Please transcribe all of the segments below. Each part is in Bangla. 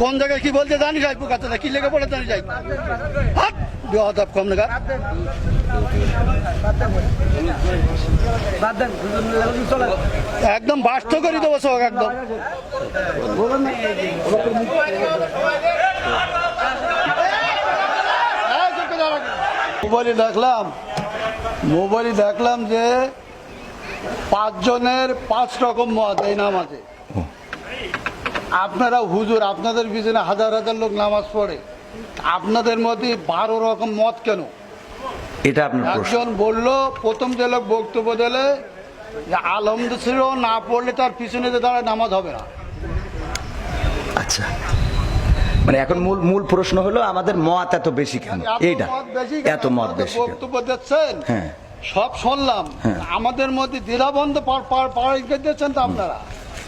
কোন জায়গায় কি বলতে জানি যাই পোকাতে কি লেগে পড়ে জানি যাই বেহাদব কম একদম বাস্ত করে দেবো সব, একদম। মোবাইলে দেখলাম মোবাইলে দেখলাম যে পাঁচজনের পাঁচ রকম মত, এই নামাজে আপনারা হুজুর আপনাদের পিছনে হাজার হাজার লোক নামাজ পড়ে। আপনাদের মধ্যে বারো রকম মত কেন? এটা আপনার একজন বলল প্রথম যে লোক বক্তব্য দিলে যে আলমদ ছিল না পড়লে তার পিছনে যে দাঁড়ায় নামাজ হবে না। আচ্ছা। মানে এখন মূল মূল প্রশ্ন হলো আমাদের মত এত বেশি কেন? এইটা। এত মত বেশি বক্তব্য দিচ্ছেন। হ্যাঁ। সব শুনলাম। হ্যাঁ। আমাদের মধ্যে দ্বিধাবন্ধ পাড়াই দিচ্ছেন তো আপনারা।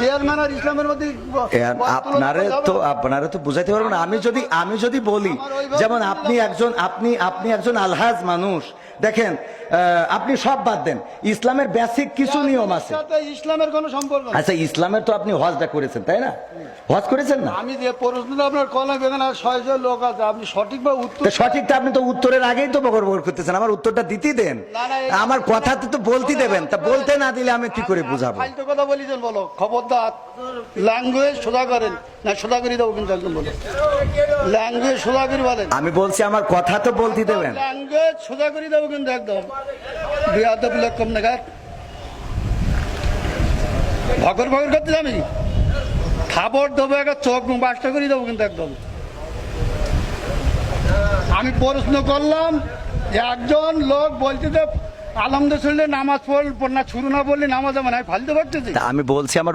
ও, ইসলামের আপনারে তো আপনারে তো বুঝাইতে পারব আমি যদি আমি যদি বলি যেমন আপনি একজন আপনি আপনি একজন আলহাজ মানুষ দেখেন আপনি সব বাদ দেন। ইসলামের বেসিক কিছু নিয়ম আছে। ইসলামের কোনো সম্পর্ক আচ্ছা ইসলামের তো আপনি হজটা করেছেন তাই না? হজ করেছেন না? আমি যে প্রশ্নটা আপনার কলম এখানে আর ছয় লোক আছে আপনি সঠিকভাবে উত্তর সঠিকটা আপনি তো উত্তরের আগেই তো বকর বকর করতেছেন। আমার উত্তরটা দিতেই দেন। আমার কথা তো তো বলতে দেবেন। তা বলতে না দিলে আমি কি করে বুঝাবো? কথা বলিছেন বলো খবরদার ল্যাঙ্গুয়েজ সোজা করেন। না সোজা করে দেবো কিন্তু একদম বলো ল্যাঙ্গুয়েজ সোজা করে বলেন। আমি বলছি আমার কথা তো বলতে দেবেন। ল্যাঙ্গুয়েজ সোজা করে দেবো কিন্তু একদম। বিয়াদব লোক কম নাগাদ ভগর ভগর করতে জানি খাবার দেবো একটা চোখ মুখ বাসটা করে দেবো কিন্তু একদম। আমি প্রশ্ন করলাম যে একজন লোক বলছে যে আলমদের শুনলে নামাজ পড়ল না শুরু না বললে নামাজ হবে না আমি ফালতে পারতেছি আমি বলছি আমার